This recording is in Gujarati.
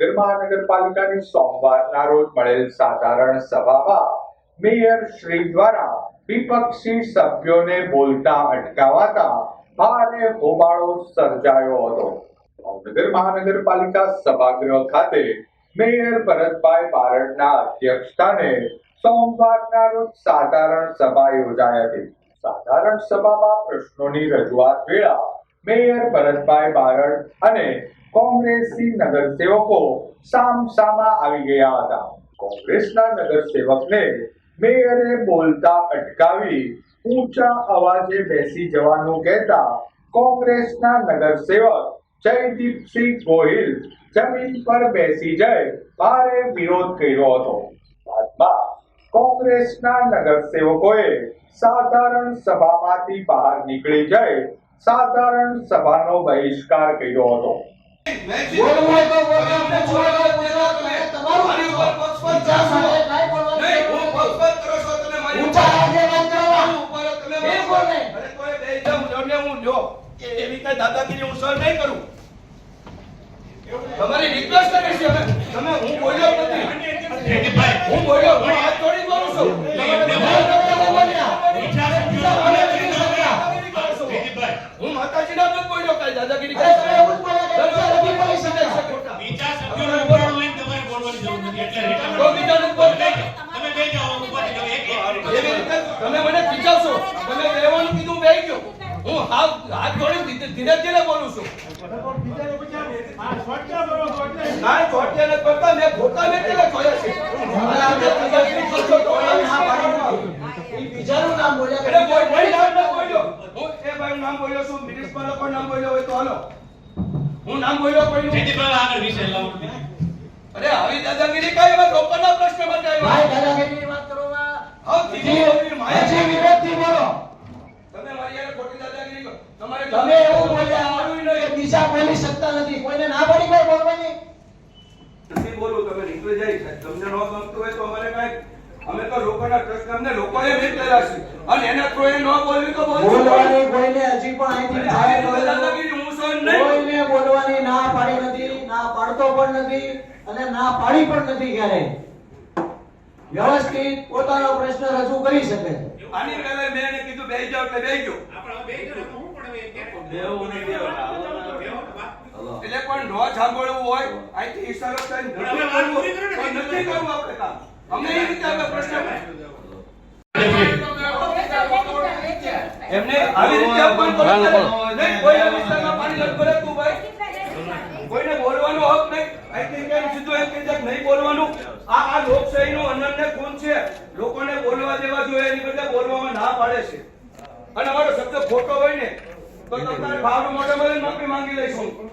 ભાવનગર મહાનગરપાલિકાની સોમવારના રોજ મળેલ સાધારણ સભામાં મેયર શ્રી દ્વારા વિપક્ષી સભ્યોને બોલતા અટકાવાતા ભારે હોબાળો સર્જાયો હતો. ભાવનગર મહાનગરપાલિકા સભાગૃહ ખાતે મેયર ભરતભાઈ બારડના અધ્યક્ષસ્થાને સોમવારના રોજ સાધારણ સભા યોજાઈ હતી. સાધારણ સભામાં પ્રશ્નોની રજૂઆત વેળા મેયર ભરતભાઈ બારડ અને કોંગ્રેસી નગરસેવકો સામસામા આવી ગયા હતા. કોંગ્રેસના નગરસેવકને મેયરે બોલતા અટકાવી ઊંચા અવાજે બેસી જવાનું કહેતા કોંગ્રેસના નગરસેવક જયદીપસિંહ ગોહિલ જમીન પર બેસી જઈ ભારે વિરોધ કર્યો હતો. બાદમાં કોંગ્રેસના નગરસેવકોએ સાધારણ સભામાંથી બહાર નીકળી જઈ સાધારણ સભાનો બહિષ્કાર કર્યો હતો. બોલવું હોય તો બોલો, પૂછવું હોય તો પૂછો. તમે હું બોલ્યો પક્ષપાત હું માતાજીના નથી બોલ્યો કાંઈ દાદાગીરી અરે તમે એવું જ કરી બોલ્યા કે બીજા નથી બોલી સભ્યોનું ઉપરનું લઈને તમારે બોલવાની જરૂર નથી. એટલે રિટર્ન તો બીજાનું ઉપર નહીં. તમે બે જાઓ, ઉપર જાઓ. એક- એક- તમે મને ખીજાવશો તમે રહેવાનું કીધું બે ગયો. હું હાથ હાથ જોડી ધીરે ધીરે ધીરે બોલું છું. ના ખોટ્યા નથી કરતા મેં ખોટા મેં કેવા જોયા છે અને આ મેં દાદાગીરી કરશો તો કોઈ ના ના પાડું. પાડી નથી. ઈ બીજાનું નામ બોલ્યા કે એટલે કોઈ કોઈ નામ ન બોલ્યો હું એ ભાઈ નામ બોલ્યો છું મિનિસ્ટર લોકો નામ બોલ્યો હોય તો હાલો હું નામ બોલ્યો કોઈનું પર આગળ વિષય લાવો. અરે આવી દાદાગીરી કઈ એવા લોકોના પ્રશ્ન માટે ભાઈ આવ્યા દાદાગીરીની વાત કરવામાં આવ ત્રીજી ઓળખી માયા હજી વિરોધથી બોલો. તમે મારી યાર ખોટી દાદાગીરી કરો. તમારે તમે એવું બોલ્યા કે નહીં. બીજા બોલી શકતા નથી કોઈને ના પડી કોઈ બોલવાની નથી બોલું તમે નીકળી જાય તમને ન ગમતું હોય તો અમારે કઈ અમે તો લોકોના પ્રશ્ન અમને લોકોએ મોકલેલા છે અને એને કોઈ ન બોલવી તો બોલવાની કોઈને હજી પણ અહીંથી થાય હું સહન નહીં કોઈને બોલવાની ના પાડી નથી ના પાડતો પણ નથી અને ના પાડી પણ નથી ક્યારે. વ્યવસ્થિત પોતાનો પ્રશ્ન રજૂ કરી શકે. આની પહેલા મેં એને કીધું બેહી જાઓ એટલે બેહી ગયો. આપણે હું પણ નહીં, એટલે ન સાંભળવું હોય અહીંથી ઈશારો કરીને. નથી કરવું આપણે કામ. એ રીતે પ્રશ્ન એમને આવી રીતે અપમાન કરો નહીં કોઈ વિસ્તારમાં પાણી નથી ભરાતું ભાઈ કોઈને બોલવાનો હક નહીં. કેમ સીધું એમ કહી નહીં બોલવાનું. આ આ લોકશાહીનું અનન્ય ખૂન છે. લોકોને બોલવા દેવા જોઈએ એની બદલે બોલવામાં ના પાડે છે. અને અમારો શબ્દ ખોટો હોય ને તો તમારે ભાવનો મોઢે મળે માફી માંગી લઈશું.